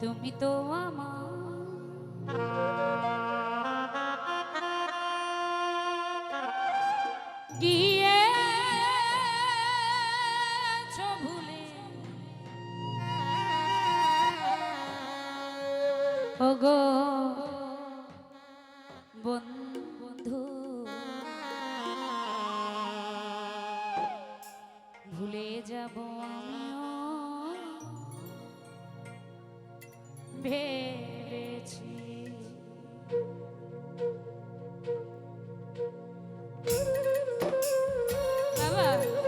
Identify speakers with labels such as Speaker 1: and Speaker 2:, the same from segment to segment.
Speaker 1: তুমি তো আমার। গিয়ে ভুলে। ওগো বন্ধু। Brawa!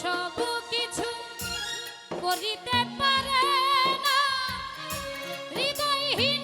Speaker 1: সব কিছু করিতে পারে না। হৃদয়হীন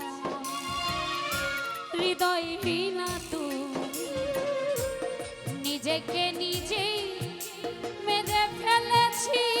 Speaker 1: হৃদয় বিনা নিজেকে নিজেই মেরে ফেলেছি।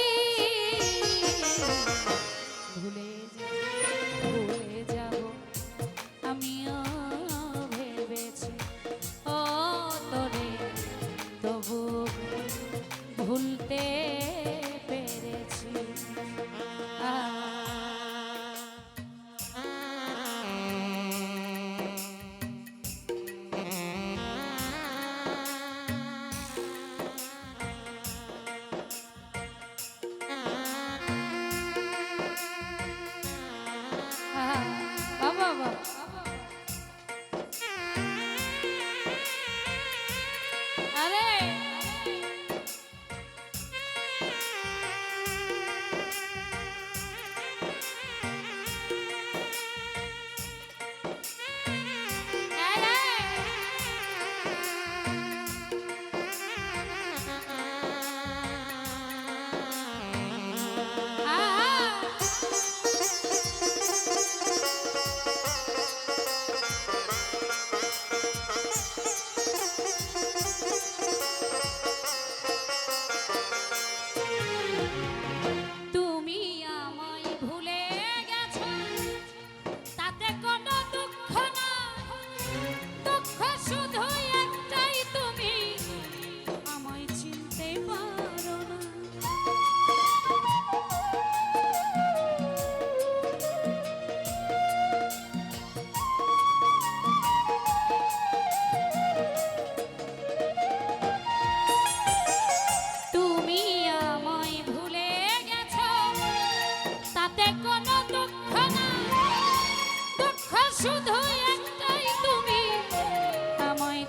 Speaker 1: শুধু একটাই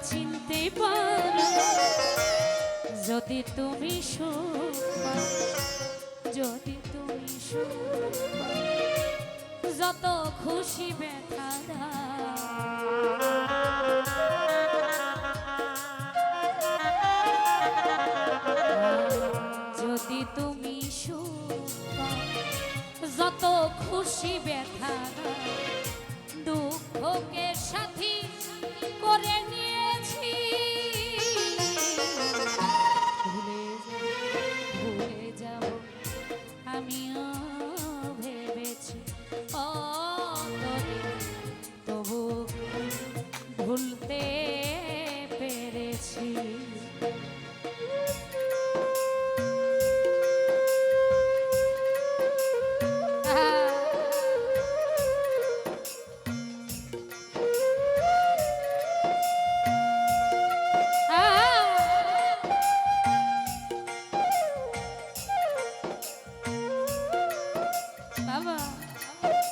Speaker 1: চিনতে যদি তুমি সুখ, যদি তুমি সুখ, যত খুশি ব্যথা যদি তুমি সুখ, যত খুশি ব্যথা you.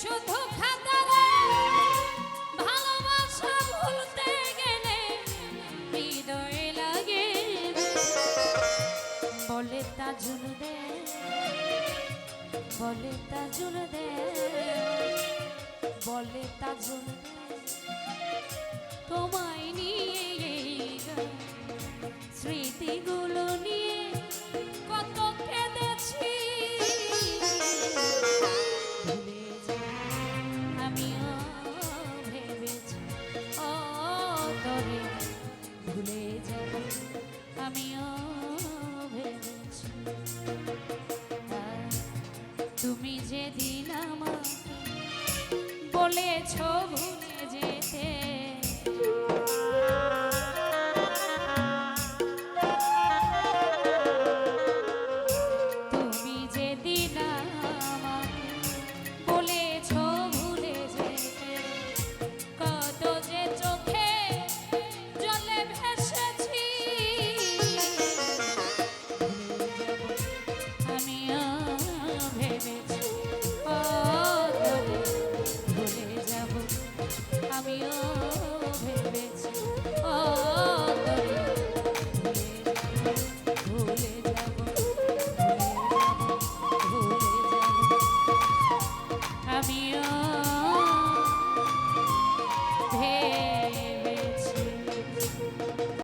Speaker 1: শুধু খাতা রে। ভালোবাসা ভুলতে লাগে বলে তাজুল দে বলে তাজুল দে দে আর তুমি যেদিন আমার বলেছ you.